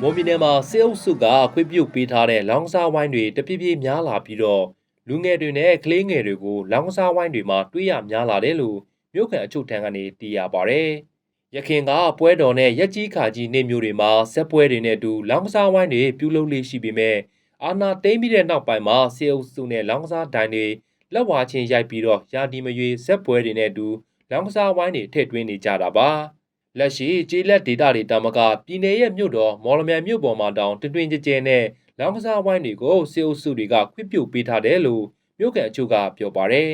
မွန်ပြည်နယ်မှာစေအုပ်စုကခွင့်ပြုပေးထားတဲ့လောင်စာဝိုင်းတွေတပြည့်ပြည့်များလာပြီးတော့လူငယ်တွေနဲ့ကလေးငယ်တွေကိုလောင်စာဝိုင်းတွေမှာတွေ့ရများလာတယ်လို့မြို့ခံအချို့ထံကနေသိရပါဗျ။ရခင်ကပွဲတော်နဲ့ရက်ကြီးခါကြီးနေမျိုးတွေမှာဇက်ပွဲတွေနဲ့အတူလောင်စာဝိုင်းတွေပြုလုပ်လေးရှိပေမဲ့အာနာသိမ့်ပြီးတဲ့နောက်ပိုင်းမှာစေအုပ်စုနဲ့လောင်စာဒိုင်တွေလက်ဝါချင်းရိုက်ပြီးတော့ယာဒီမရွေဇက်ပွဲတွေနဲ့အတူလောင်စာဝိုင်းတွေထည့်သွင်းနေကြတာပါ။ လက်ရှိကျေးလက်ဒေတာတွေတာမကပြည်내ရဲ့မြို့တော်မော်လမြိုင်မြို့ပေါ်မှာတောင်တွင်တွင်ကြဲကြဲနဲ့လောင်ကစားဝိုင်းတွေကိုစေအုပ်စုတွေကခွင့်ပြုပေးထားတယ်လို့မြို့ကန်အချို့ကပြောပါတယ်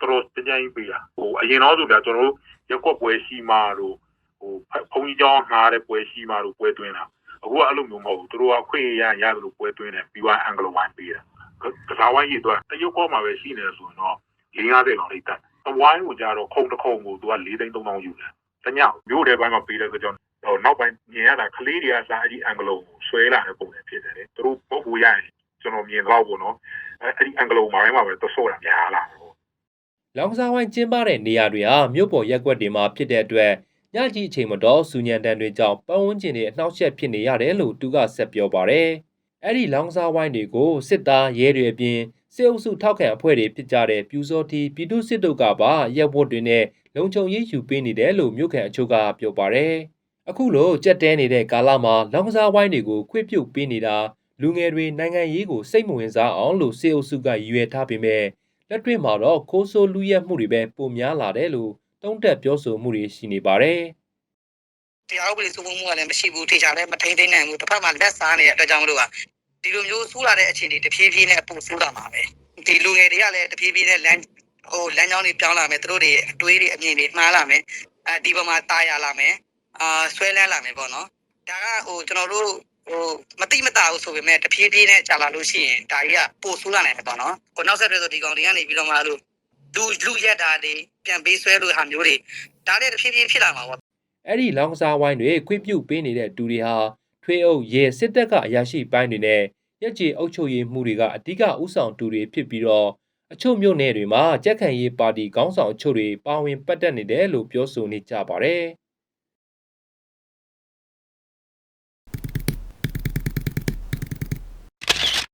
တော်တော်ကြမ်းကြမ်းပေးတာဟိုအရင်တော့ဆိုပြကျွန်တော်တို့ရက်ကွက်ပွဲရှိမှတို့ဟိုဖုန်းကြီးကျောင်းငှားတဲ့ပွဲရှိမှတို့ပွဲသွင်းတာအခုကအဲ့လိုမျိုးမဟုတ်ဘူးသူတို့ကခွင့်ရရတယ်လို့ပွဲသွင်းတယ်ပြီးသွားအင်္ဂလိုဝိုင်းပေးတာကစားဝိုင်းကြီးတော့တရုတ်ကောမှာပဲရှိနေတယ်ဆိုရင်တော့450လောက်လိမ့်တယ် တဝိုင်းကိုကြတော့ခုံတစ်ခုံကိုသူက4သိန်း3000ယူတယ်တညမြို့တဲ့ဘက်မှာပေးတဲ့ကြောင့်ဟိုနောက်ပိုင်းမြင်ရတာကလေးတွေကစားအကြီးအင်္ဂလိုကိုဆွဲလာတဲ့ပုံစံဖြစ်တယ်လေသူတို့ပုတ်ဖို့ရရင်ကျွန်တော်မြင်တော့ပေါ့နော်အဲ့ဒီအင်္ဂလိုမှာပဲမှာပဲသဆိုးတာများလာတယ်။လောင်ကစားဝိုင်းကျင်းပတဲ့နေရာတွေဟာမြို့ပေါ်ရက်ကွက်တွေမှာဖြစ်တဲ့အတွက်ညကြီးအချိန်မတော်စူညံတန်တွေကြောင့်ပတ်ဝန်းကျင်တွေအနှောက်အယှက်ဖြစ်နေရတယ်လို့သူကဆက်ပြောပါတယ်။အဲ့ဒီလောင်ကစားဝိုင်းတွေကိုစစ်သားရဲတွေအပြင် စေအုပ်စုထောက်ခံအဖွဲ့တွေဖြစ်ကြတဲ့ပြူစောတီပြည်သူစစ်တို့ကပါရက်ဝတ်တွေနဲ့လုံခြုံရေးယူပေးနေတယ်လို့မြို့ကန်အချို့ကပြောပါတယ်။အခုလိုကြက်တဲနေတဲ့ကာလမှာလောင်ကစားဝိုင်းတွေကိုခွင့်ပြုပေးနေတာလူငယ်တွေနိုင်ငံရေးကိုစိတ်မဝင်စားအောင်လို့စေအုပ်စုကရည်ရွယ်ထားပေမဲ့လက်တွေ့မှာတော့ခိုးဆိုးလူရက်မှုတွေပဲပိုများလာတယ်လို့တုံးတက်ပြောဆိုမှုတွေရှိနေပါတယ်တရားဥပဒေစိုးမိုးမှုကလည်းမရှိဘူးထေချာလည်းမထိန်သိမ်းနိုင်ဘူးတစ်ဖက်မှာလက်စားနေတဲ့အတွက်ကြောင့်မလို့က ဒီလိုမျိုးဆူလာတဲ့အခြေအနေတဖြည်းဖြည်းနဲ့ပိုဆူလာမှာပဲဒီလူငယ်တွေကလည်းတဖြည်းဖြည်းနဲ့လမ်းဟိုလမ်းကြောင်းတွေပြောင်းလာမယ်သူတို့တွေအတွေးတွေအမြင်တွေမှားလာမယ်အဲဒီဘက်မှာတာယာလာမယ်အာဆွဲလန်းလာမယ်ပေါ့နော်ဒါကဟိုကျွန်တော်တို့ဟိုမတိမတာဘူးဆိုပေမဲ့တဖြည်းဖြည်းနဲ့ကြာလာလို့ရှိရင်ဒါကြီးကပိုဆူလာနိုင်တယ်ပေါ့နော်ကိုနောက်ဆက်တွဲဆိုဒီကောင်တွေကနေပြီးတော့မှလို့လူလူရက်တာတွေပြန်ပေးဆွဲလို့ဟာမျိုးတွေဒါလည်းတဖြည်းဖြည်းဖြစ်လာမှာပေါ့။အဲ့ဒီလောင်ကစားဝိုင်းတွေခွင့်ပြုပေးနေတဲ့တူတွေဟာ ထွေးအုပ်ရဲစစ်တပ်ကအရာရှိပိုင်းတွေနဲ့ရက်ကြီးအုပ်ချုပ်ရေးမှုတွေကအဓိကဥဆောင်တူတွေဖြစ်ပြီးတော့အချို့မြို့နယ်တွေမှာကြက်ခံရေးပါတီခေါင်းဆောင်အချို့တွေပါဝင်ပတ်သက်နေတယ်လို့ပြောဆိုနေကြပါတယ်။